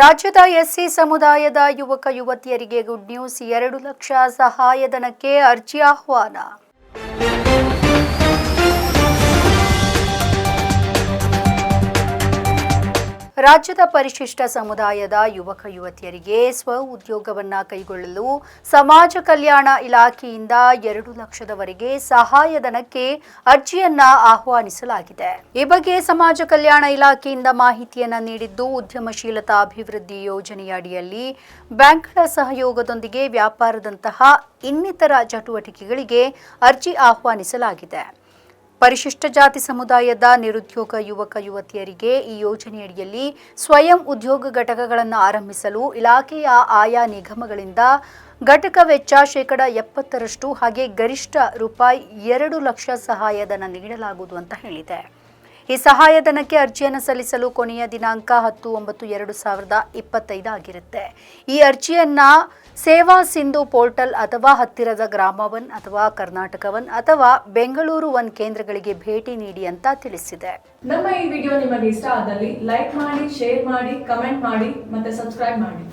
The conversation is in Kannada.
ರಾಜ್ಯದ ಎಸ್ಸಿ ಸಮುದಾಯದ ಯುವಕ ಯುವತಿಯರಿಗೆ ಗುಡ್ ನ್ಯೂಸ್. ಎರಡು ಲಕ್ಷ ಸಹಾಯಧನಕ್ಕೆ ಅರ್ಜಿ ಆಹ್ವಾನ. ರಾಜ್ಯದ ಪರಿಶಿಷ್ಟ ಸಮುದಾಯದ ಯುವಕ ಯುವತಿಯರಿಗೆ ಸ್ವ ಉದ್ಯೋಗವನ್ನು ಕೈಗೊಳ್ಳಲು ಸಮಾಜ ಕಲ್ಯಾಣ ಇಲಾಖೆಯಿಂದ ಎರಡು ಲಕ್ಷದವರೆಗೆ ಸಹಾಯಧನಕ್ಕೆ ಅರ್ಜಿಯನ್ನ ಆಹ್ವಾನಿಸಲಾಗಿದೆ. ಈ ಬಗ್ಗೆ ಸಮಾಜ ಕಲ್ಯಾಣ ಇಲಾಖೆಯಿಂದ ಮಾಹಿತಿಯನ್ನು ನೀಡಿದ್ದು ಉದ್ಯಮಶೀಲತಾ ಅಭಿವೃದ್ಧಿ ಯೋಜನೆಯಡಿಯಲ್ಲಿ ಬ್ಯಾಂಕ್ಗಳ ಸಹಯೋಗದೊಂದಿಗೆ ವ್ಯಾಪಾರದಂತಹ ಇನ್ನಿತರ ಚಟುವಟಿಕೆಗಳಿಗೆ ಅರ್ಜಿ ಆಹ್ವಾನಿಸಲಾಗಿದೆ. ಪರಿಶಿಷ್ಟ ಜಾತಿ ಸಮುದಾಯದ ನಿರುದ್ಯೋಗ ಯುವಕ ಯುವತಿಯರಿಗೆ ಈ ಯೋಜನೆಯಡಿಯಲ್ಲಿ ಸ್ವಯಂ ಉದ್ಯೋಗ ಘಟಕಗಳನ್ನು ಆರಂಭಿಸಲು ಇಲಾಖೆಯ ಆಯಾ ನಿಗಮಗಳಿಂದ ಘಟಕ ವೆಚ್ಚ ಶೇಕಡ ಎಪ್ಪತ್ತರಷ್ಟು ಹಾಗೆ ಗರಿಷ್ಠ ರೂಪಾಯಿ ಎರಡು ಲಕ್ಷ ಸಹಾಯಧನ ನೀಡಲಾಗುವುದು ಅಂತ ಹೇಳಿದೆ. ಈ ಸಹಾಯಧನಕ್ಕೆ ಅರ್ಜಿಯನ್ನು ಸಲ್ಲಿಸಲು ಕೊನೆಯ ದಿನಾಂಕ ಹತ್ತು ಒಂಬತ್ತು ಎರಡು ಸಾವಿರದ ಇಪ್ಪತ್ತೈದು ಆಗಿರುತ್ತೆ. ಈ ಅರ್ಜಿಯನ್ನ ಸೇವಾ ಸಿಂಧು ಪೋರ್ಟಲ್ ಅಥವಾ ಹತ್ತಿರದ ಗ್ರಾಮವನ್ ಅಥವಾ ಕರ್ನಾಟಕವನ್ ಅಥವಾ ಬೆಂಗಳೂರು ಒನ್ ಕೇಂದ್ರಗಳಿಗೆ ಭೇಟಿ ನೀಡಿ ಅಂತ ತಿಳಿಸಿದೆ. ನಮ್ಮ ಈ ವಿಡಿಯೋ ನಿಮಗೆ ಇಷ್ಟ ಆದಲ್ಲಿ ಲೈಕ್ ಮಾಡಿ, ಶೇರ್ ಮಾಡಿ, ಕಮೆಂಟ್ ಮಾಡಿ ಮತ್ತೆ ಸಬ್ಸ್ಕ್ರೈಬ್ ಮಾಡಿ.